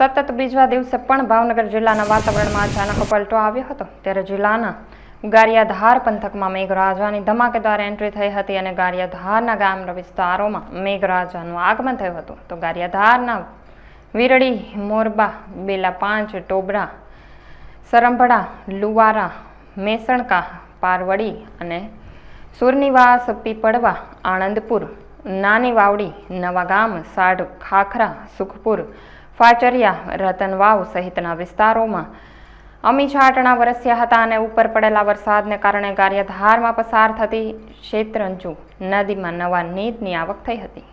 સતત બીજા દિવસે પણ ભાવનગર જિલ્લાના વાતાવરણમાં અચાનક પલટો આવ્યો હતો. ત્યારે જિલ્લાના ગારિયાધાર પંથકમાં મેઘરાજાની ધમાકેદાર એન્ટ્રી થઈ હતી અને ગારિયાધારના ગામના વિસ્તારોમાં મેઘરાજાનું આગમન થયું હતું. તો ગારિયાધારના વિરડી મોરબા બેલા પાંચ ટોબરા સરંભડા, લુવારા, મેસણકા, પારવડી અને સુરનિવાસ, પીપળવા, આણંદપુર નાની વાવડી નવાગામ, સાઢ ખાખરા, સુખપુર ફાચરિયા, રતનવાવ સહિતના વિસ્તારોમાં. અમી છાટણા વરસ્યા હતા અને ઉપર પડેલા વરસાદને કારણે ગારિયાધારમાં પસાર થતી શેત્રંજુ નદીમાં નવા નીરની આવક થઈ હતી.